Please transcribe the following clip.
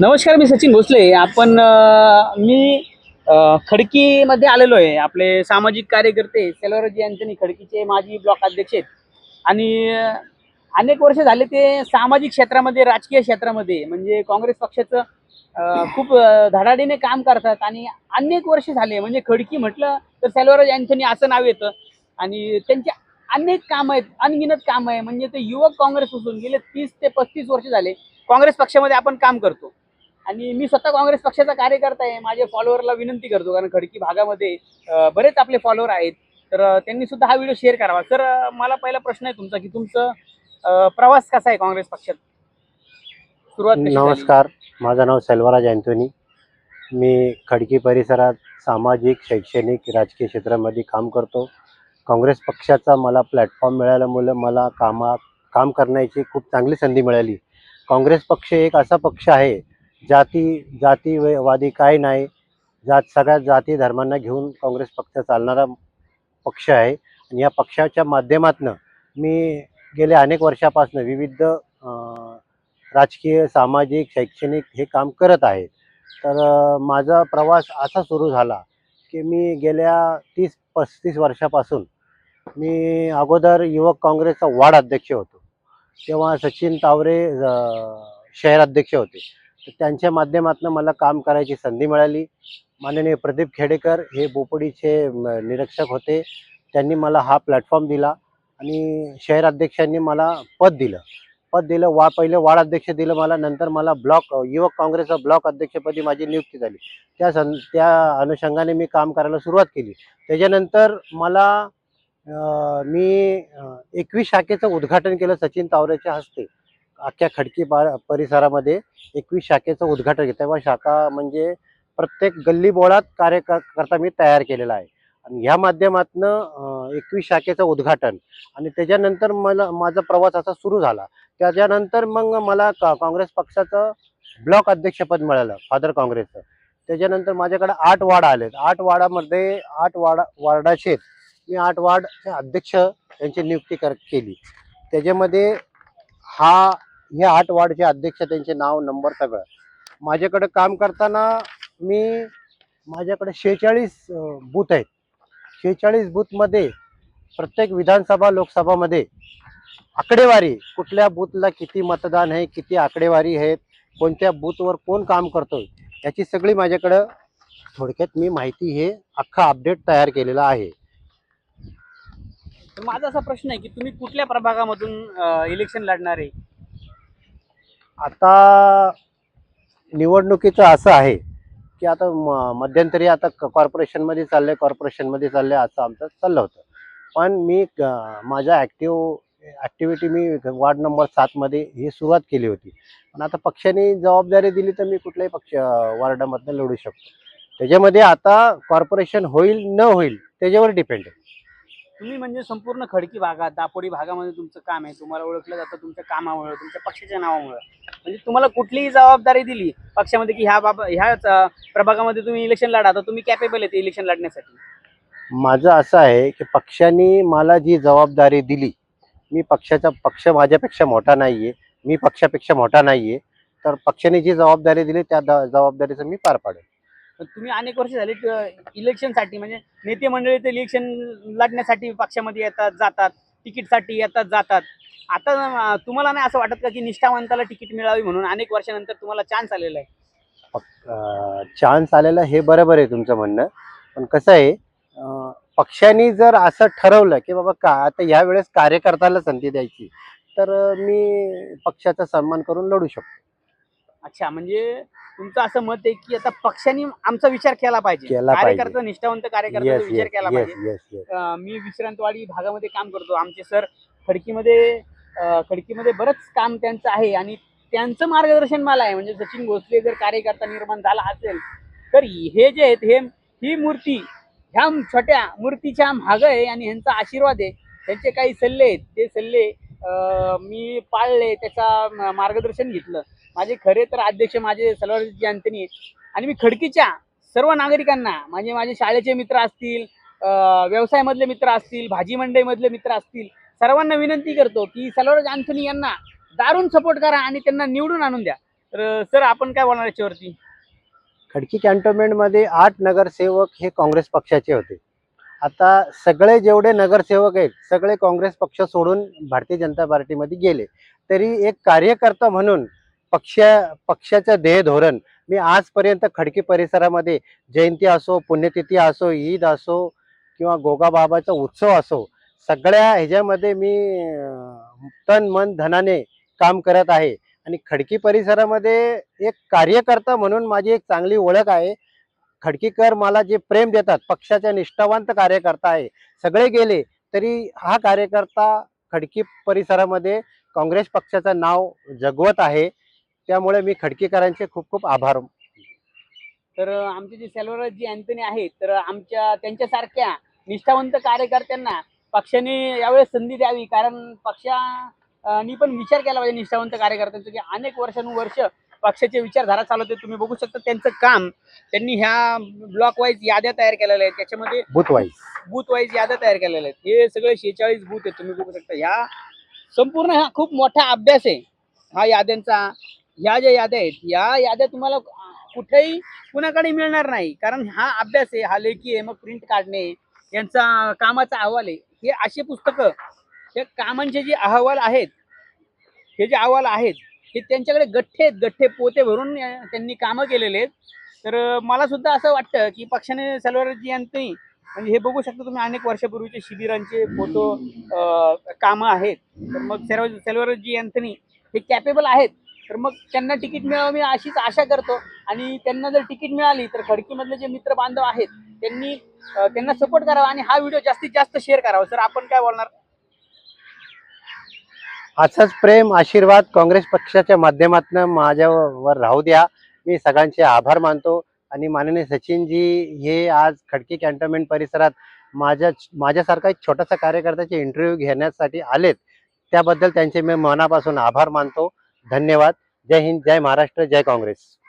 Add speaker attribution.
Speaker 1: नमस्कार मी सचिन भोसले. आपण मी खडकीमध्ये आलेलो आहे. आपले सामाजिक कार्यकर्ते सेल्वराजी अँथनी खडकीचे माजी ब्लॉक अध्यक्ष आहेत. आणि अनेक वर्ष झाले ते सामाजिक क्षेत्रामध्ये राजकीय क्षेत्रामध्ये म्हणजे काँग्रेस पक्षाचं खूप धडाडीने काम करतात. आणि अनेक वर्ष झाले म्हणजे खडकी म्हटलं तर सेल्वरज अँथनी असं नाव येतं. आणि त्यांचे अनेक कामं आहेत अनगिनत कामं आहे. म्हणजे ते युवक काँग्रेस काँग्रेसपासून गेले तीस ते पस्तीस वर्ष झाले काँग्रेस पक्षामध्ये आपण काम करतो. आणि मी स्वतः काँग्रेस पक्षाचा कार्यकर्ता आहे. माझ्या फॉलोअरला विनंती करतो कारण खडकी भागामध्ये बरेच आपले फॉलोअर आहेत. तर त्यांनी सुद्धा हा व्हिडिओ शेअर करावा. सर मला पहिला प्रश्न आहे तुमचा की तुमचं प्रवास कसा आहे काँग्रेस पक्षात? सुरुवात
Speaker 2: नमस्कार माझं नाव सेल्वराज अँथोनी मी खडकी परिसरात सामाजिक शैक्षणिक राजकीय क्षेत्रामध्ये काम करतो. काँग्रेस पक्षाचा मला प्लॅटफॉर्म मिळाल्यामुळे मला कामात काम करण्याची खूप चांगली संधी मिळाली. काँग्रेस पक्ष एक असा पक्ष आहे जाती जातीवादी काय नाही. जात सगळ्या जाती धर्मांना घेऊन काँग्रेस पक्ष चालणारा पक्ष आहे. आणि या पक्षाच्या माध्यमातून मी गेल्या अनेक वर्षापासून विविध राजकीय सामाजिक शैक्षणिक हे काम करत आहे. तर माझा प्रवास असा सुरू झाला की मी गेल्या तीस पस्तीस वर्षापासून मी अगोदर युवक काँग्रेसचा वार्ड अध्यक्ष होतो. तेव्हा सचिन तावरे शहराध्यक्ष शहर अध्यक्ष होते. तर त्यांच्या माध्यमातून मला काम करायची संधी मिळाली. माननीय प्रदीप खेडेकर हे बोपडीचे निरीक्षक होते. त्यांनी मला हा प्लॅटफॉर्म दिला आणि शहर अध्यक्षांनी मला पद दिलं. पद दिलं वा पहिले वार्ड अध्यक्ष दिलं मला नंतर मला ब्लॉक युवक काँग्रेसचा ब्लॉक अध्यक्षपदी माझी नियुक्ती झाली. त्या सं त्या अनुषंगाने मी काम करायला सुरुवात केली. त्याच्यानंतर मला मी एकवीस शाखेचं उद्घाटन केलं सचिन तावरेच्या हस्ते. अख्ख्या खडकी पा परिसरामध्ये एकवीस शाखेचं उद्घाटन घेतं तेव्हा शाखा म्हणजे प्रत्येक गल्लीबोळात कार्य करता मी तयार केलेला आहे. आणि ह्या माध्यमातनं एकवीस शाखेचं उद्घाटन आणि त्याच्यानंतर मला माझा प्रवास असा सुरू झाला. त्याच्यानंतर मग मला का काँग्रेस पक्षाचं ब्लॉक अध्यक्षपद मिळालं फादर काँग्रेसचं. त्याच्यानंतर माझ्याकडे आठ वाडा आलेत. आठ वाडामध्ये आठ वाडा वार्डाचे मी आठ वार्डचे अध्यक्ष यांची नियुक्ती कर केली. त्याच्यामध्ये हा हे आठ वार्डचे अध्यक्ष त्यांचे नाव नंबर सगळं. माझ्याकडे काम करताना मी माझ्याकडे शेहेचाळीस बूथ आहेत. शेहेचाळीस बूथमध्ये प्रत्येक विधानसभा लोकसभामध्ये आकडेवारी कुठल्या बूथला किती मतदान आहे किती आकडेवारी आहेत कोणत्या बूथवर कोण काम करतोय याची सगळी माझ्याकडं थोडक्यात मी माहिती हे अख्खा अपडेट तयार केलेला आहे.
Speaker 1: तर माझा असा प्रश्न आहे की तुम्ही कुठल्या प्रभागामधून इलेक्शन लढणार आहे?
Speaker 2: आता निवडणुकीचं असं आहे की आता म मध्यंतरी आता क- कॉर्पोरेशनमध्ये चाललंय कॉर्पोरेशनमध्ये चाललंय असं आमचं चाललं होतं. पण मी माझ्या ॲक्टिव्ह ॲक्टिव्हिटी मी वार्ड नंबर सातमध्ये ही सुरुवात केली होती. पण आता पक्षाने जबाबदारी दिली तर मी कुठल्याही पक्ष वार्डामधनं लढू शकतो. त्याच्यामध्ये आता कॉर्पोरेशन होईल न होईल त्याच्यावर डिपेंड आहे.
Speaker 1: तुम्ही म्हणजे संपूर्ण खडकी भागात दापोडी भागामध्ये तुमचं काम आहे. तुम्हाला ओळखलं जातं तुमच्या कामामुळे तुमच्या पक्षाच्या नावामुळे. म्हणजे तुम्हाला कुठलीही जबाबदारी दिली पक्षामध्ये की ह्या बाबा ह्याच प्रभागामध्ये तुम्ही इलेक्शन लढा तर तुम्ही कॅपेबल आहे इलेक्शन लढण्यासाठी.
Speaker 2: माझं असं आहे की पक्षाने मला जी जबाबदारी दिली मी पक्षाचा पक्ष माझ्यापेक्षा मोठा नाही आहे मी पक्षापेक्षा मोठा नाही आहे तर पक्षाने जी जबाबदारी दिली त्या द- जबाबदारीचं मी पार पाडेल
Speaker 1: तुम्ही अनेक वर्ष झाले इलेक्शनसाठी म्हणजे नेते मंडळी ते इलेक्शन लढण्यासाठी पक्षामध्ये येतात जातात तिकीटसाठी येतात जातात. आता तुम्हाला नाही असं वाटत का की निष्ठावंताला तिकीट मिळावी म्हणून अनेक वर्षानंतर तुम्हाला चान्स आलेला आहे?
Speaker 2: चान्स आलेला हे बरोबर आहे तुमचं म्हणणं. पण कसं आहे पक्षाने जर असं ठरवलं की बाबा का आता ह्या वेळेस कार्यकर्त्याला संधी द्यायची तर मी पक्षाचा सन्मान करून लढू शकतो.
Speaker 1: अच्छा म्हणजे तुमचं असं मत आहे की आता पक्षाने आमचा विचार केला पाहिजे.
Speaker 2: केला पाहिजे.
Speaker 1: कार्यकर्ता निष्ठावंत कार्यकर्त्याचा
Speaker 2: येस
Speaker 1: विचार
Speaker 2: येस
Speaker 1: केला
Speaker 2: येस
Speaker 1: पाहिजे.
Speaker 2: येस येस
Speaker 1: अं, मी विश्रांतवाडी भागामध्ये काम करतो. आमचे सर खडकीमध्ये अं, खडकीमध्ये बरंच काम त्यांचं आहे आणि त्यांचं मार्गदर्शन मला आहे. म्हणजे सचिन भोसले जर कार्यकर्ता निर्माण झाला असेल तर हे जे आहेत हे ही मूर्ती ह्या छोट्या मूर्तीच्या मागं आहे आणि ह्यांचा आशीर्वाद आहे. त्यांचे काही सल्ले आहेत. ते सल्ले अं, मी पाळले त्याचा म- मार्गदर्शन घेतलं. माझे खरे तर अध्यक्ष माझे सलवारजी अंतनी आणि मी खडकीच्या सर्व नागरिकांना म्हणजे माझे शाळेचे मित्र असतील व्यवसायामधले मित्र असतील भाजी मंडईमधले मित्र असतील सर्वांना विनंती करतो की सलवार अँथनी यांना दारूण सपोर्ट करा आणि त्यांना निवडून आणून द्या. तर सर आपण काय बोलणार याच्यावरती?
Speaker 2: खडकी कॅन्टोन्मेंटमध्ये आठ नगरसेवक हे काँग्रेस पक्षाचे होते. आता सगळे जेवढे नगरसेवक आहेत सगळे काँग्रेस पक्ष सोडून भारतीय जनता पार्टीमध्ये गेले. तरी एक कार्यकर्ता म्हणून पक्ष पक्षाचं ध्येय धोरण. मी आजपर्यंत खडकी परिसरामध्ये जयंती असो पुण्यतिथी असो ईद असो किंवा गोगाबाबाचा उत्सव असो सगळ्या ह्याच्यामध्ये मी तन मन धनाने काम करत आहे. आणि खडकी परिसरामध्ये एक कार्यकर्ता म्हणून माझी एक चांगली ओळख आहे. खडकीकर मला जे प्रेम देतात पक्षाच्या निष्ठावंत कार्यकर्ता आहे. सगळे गेले तरी हा कार्यकर्ता खडकी परिसरामध्ये काँग्रेस पक्षाचं नाव जगवत आहे. त्यामुळे मी खडकीकरांचे खूप खूप आभार.
Speaker 1: तर आमचे जे सेल्वराज जी अँथनी आहेत तर आमच्या त्यांच्यासारख्या निष्ठावंत कार्यकर्त्यांना पक्षाने यावेळेस संधी द्यावी. कारण पक्षाने पण विचार केला पाहिजे निष्ठावंत कार्यकर्त्यांचं की अनेक वर्षानुवर्ष पक्षाचे विचारधारा चालवते. तुम्ही बघू शकता त्यांचं काम त्यांनी ह्या ब्लॉक वाईज याद्या तयार केलेल्या आहेत. त्याच्यामध्ये
Speaker 2: बुथ वाईज
Speaker 1: बूथ वाईज याद्या तयार केलेल्या आहेत. हे सगळे शेहेचाळीस बूथ आहेत. तुम्ही बघू शकता. ह्या संपूर्ण हा खूप मोठा अभ्यास आहे. हा याद्यांचा ह्या ज्या याद्या आहेत या याद्या तुम्हाला कुठेही कुणाकडे मिळणार नाही. कारण हा अभ्यास आहे हा लेखी आहे मग प्रिंट काढणे यांचा कामाचा अहवाल आहे. हे अशी पुस्तकं हे कामांचे जे अहवाल आहेत हे जे अहवाल आहेत हे त्यांच्याकडे गठ्ठे आहेत गठ्ठे पोते भरून त्यांनी कामं केलेले आहेत. तर मला सुद्धा असं वाटतं की पक्षाने सलवारजी यांनी म्हणजे हे बघू शकता तुम्ही अनेक वर्षापूर्वीचे शिबिरांचे फोटो कामं आहेत. तर मग सर्व सेल्वरजी अँथनी हे कॅपेबल आहेत. तर मग त्यांना तिकीट मिळावं मी अशीच आशा करतो. आणि त्यांना जर तिकीट मिळाली तर खडकीमधले जे मित्र बांधव आहेत त्यांनी त्यांना सपोर्ट करावा आणि हा व्हिडिओ जास्तीत जास्त शेअर करावा. सर आपण काय बोलणार?
Speaker 2: असंच प्रेम आशीर्वाद काँग्रेस पक्षाच्या माध्यमातून माझ्यावर राहू द्या. मी सगळ्यांचे आभार मानतो. आणि माननीय सचिनजी हे आज खडकी कॅन्टोन्मेंट परिसरात माझ्या माझ्यासारखा एक छोटासा कार्यकर्त्याचे इंटरव्ह्यू घेण्यासाठी आलेत. त्याबद्दल त्यांचे मी मनापासून आभार मानतो. धन्यवाद. जय हिंद जय महाराष्ट्र जय काँग्रेस.